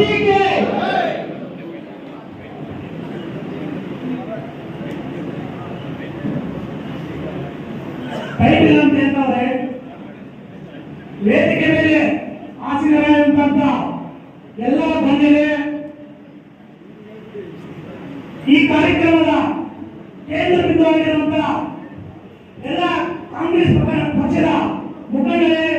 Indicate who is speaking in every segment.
Speaker 1: ಅಂತ ವೇದಿಕೆ ಮೇಲೆ ಎಲ್ಲ ಬಂದಿದೆ ಈ ಕಾರ್ಯಕ್ರಮದ ಕೇಂದ್ರ ಬಿಂದುವಾಗಿರುವಂತಹ ಎಲ್ಲ ಕಾಂಗ್ರೆಸ್ ಪಕ್ಷ- ಪಕ್ಷದ ಮುಖಂಡರೇ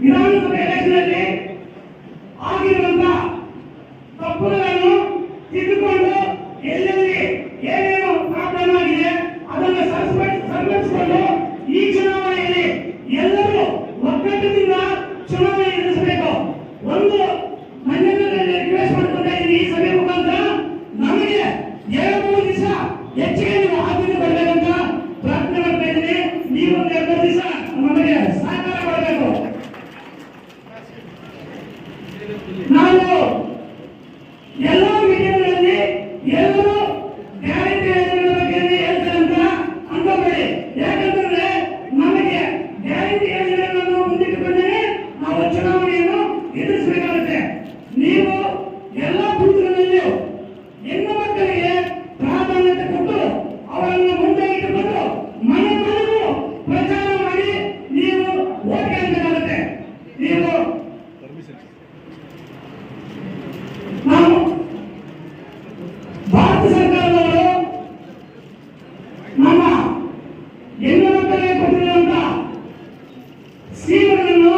Speaker 1: ವಿಧಾನಸಭೆ ಎಲೆಕ್ಷನ್ ಅಲ್ಲಿ ಆಗಿರುವಂತ ತಪ್ಪುಗಳನ್ನು ತಿದ್ದುಕೊಂಡು ಎಲ್ಲೆಲ್ಲಿ ಏನೇನು ಪ್ರಾಬ್ಲಮ್ ಆಗಿದೆ ಅದನ್ನು ಸರಿಪಡಿಸಿ ಸರಿಪಡಿಸಿಕೊಂಡು ಈ ಚುನಾವಣೆಯಲ್ಲಿ ಎಲ್ಲರೂ ಒಗ್ಗಟ್ಟಿನಿಂದ ಚುನಾವಣೆ ಎದುರಿಸಬೇಕು. ಒಂದು ಮನೆಯಲ್ಲಿ ರಿಕ್ವೆಸ್ಟ್ ಮಾಡಿಕೊಂಡಿದ್ದೀನಿ ಈ ಸಭೆ ಮುಖಾಂತರ ನಮಗೆ ಎರಡು ಮೂರು ದಿವಸ ಹೆಚ್ಚಿಗೆ ನೀವು ಆದ್ಯತೆ ಕೊಡಬೇಕಂತ ಪ್ರಾರ್ಥನೆ ಮಾಡ್ತಾ ಇದ್ದೀನಿ ನೀವು ಒಂದು ಎರಡು ಮೂರು ದಿವಸ ನಮಗೆ ಸಹಕಾರ ಮಾಡಬೇಕು ನಾವು ಎಲ್ಲ ಮೀಡಿಯಾಗಳಲ್ಲಿ ಎಲ್ಲರೂ ಗ್ಯಾರಂಟಿ ಯೋಜನೆಗಳ ಬಗ್ಗೆ ಹೇಳ್ತಾರೆ ಅಂತ ಅನ್ಕೋಬೇಡಿ. ಯಾಕಂತಂದ್ರೆ ನಮಗೆ ಗ್ಯಾರಂಟಿ ಯೋಜನೆಗಳನ್ನು ಮುಂದಿಟ್ಟುಕೊಂಡೇ ನಾವು ಚುನಾವಣೆಯನ್ನು ಎದುರಿಸಬೇಕಾಗುತ್ತೆ. ನೀವು ಎಲ್ಲ ಬೂತ್ಗಳಲ್ಲಿಯೂ ಹೆಣ್ಣು ಮಕ್ಕಳಿಗೆ ಪ್ರಾಧಾನ್ಯತೆ ಕೊಟ್ಟು ಅವರನ್ನು ಮುಂದೆ ಇಟ್ಟುಕೊಂಡು ಮನೆ ಮನೆಗೂ ಪ್ರಚಾರ ಮಾಡಿ ನೀವು ಓಟ್ ಕೇಳಬೇಕಾಗುತ್ತೆ ನೀವು ನಾವು ಭಾರತ ಸರ್ಕಾರದವರು ನಮ್ಮ ಹೆಣ್ಣು ಮಕ್ಕಳಿಗೆ ಕೊಟ್ಟಿರುವಂತ ಸ್ಕೀಮ್ಗಳನ್ನು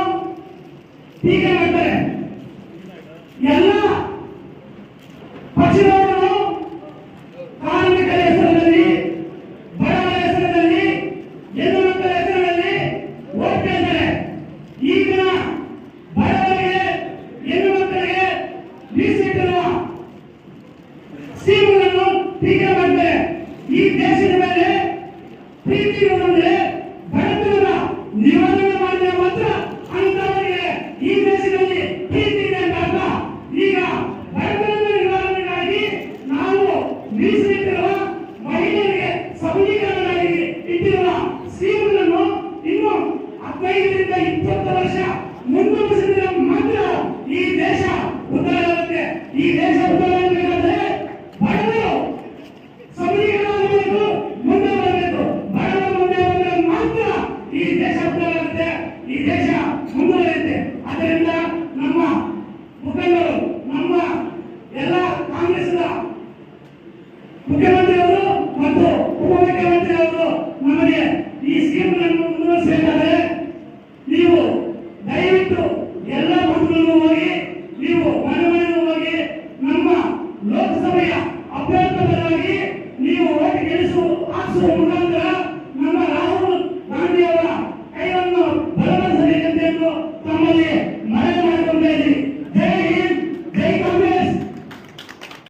Speaker 1: ಎಲ್ಲ ಬಡವರ ಹೆಸರಿನಲ್ಲಿ ಹೆಸರಿನಲ್ಲಿ ಬಡವರಿಗೆ ಹೆಣ್ಣು ಮಕ್ಕಳಿಗೆ ಈ ದೇಶದ ಮೇಲೆ ಪ್ರೀತಿ ಇರುವುದಂದ್ರೆ ಬಡತನದ ನಿವಾರಣೆ ಮಾಡಿದ್ರೆ ಮಾತ್ರ ಅಂತವರಿಗೆ ಈ ದೇಶದಲ್ಲಿ ಪ್ರೀತಿ ಇದೆ ಅಂತ ಅರ್ಥ ಈಗ ಬಡತನದ ನಿವಾರಣೆಗಾಗಿ ನಾವು ಮೀಸಲಿಟ್ಟಿರುವ ಮಹಿಳೆಯರಿಗೆ ಸಬಲೀಕರಣವಾಗಿ ಇಟ್ಟಿರುವ ಸ್ಕೀಮ್ಗಳನ್ನು ಇನ್ನು ಹದಿನೈದರಿಂದ ಇಪ್ಪತ್ತು ವರ್ಷ ಮುಂದುವರಿಸಿದ್ರೆ ಮಾತ್ರ ಈ ದೇಶ ಉದ್ಧಾರ ಈ ದೇಶ ಉದ್ಧಾರ ಬಡವರು ಮುಂದೆ ಬಡವರು ಮುಂದೆ ಮಾತ್ರ ಈ ದೇಶ ಈ ದೇಶ ಅದರಿಂದ ನಮ್ಮ ಮುಖಂಡರು, ನಮ್ಮ ಎಲ್ಲ ಕಾಂಗ್ರೆಸ್ನ ಮುಖ್ಯಮಂತ್ರಿಯವರು ನಮಗೆ ಈ ಸ್ಕೀಮ್ ಸ್ಕೀಮ್ಗಳನ್ನು ಮುಂದುವರಿಸಬೇಕಾದ್ರೆ ನೀವು ದಯವಿಟ್ಟು ಎಲ್ಲ ಬಂಧುಗಳಿಗೂ ಹೋಗಿ ನೀವು ಮನವಿಗೂ ಹೋಗಿ ನಮ್ಮ ಲೋಕಸಭೆಯ ಅಭ್ಯರ್ಥಿಗಳಾಗಿ ನೀವು ಓಟ್ ಗೆಲ್ಲಿಸುವ ಹಾಕಿಸುವ ಮುಖಾಂತರ ನಮ್ಮ ರಾಹುಲ್ ಗಾಂಧಿಯವರ ಕೈವನ್ನು ಬಲಪಡಿಸಬೇಕೆಂದು ತಮ್ಮಲ್ಲಿ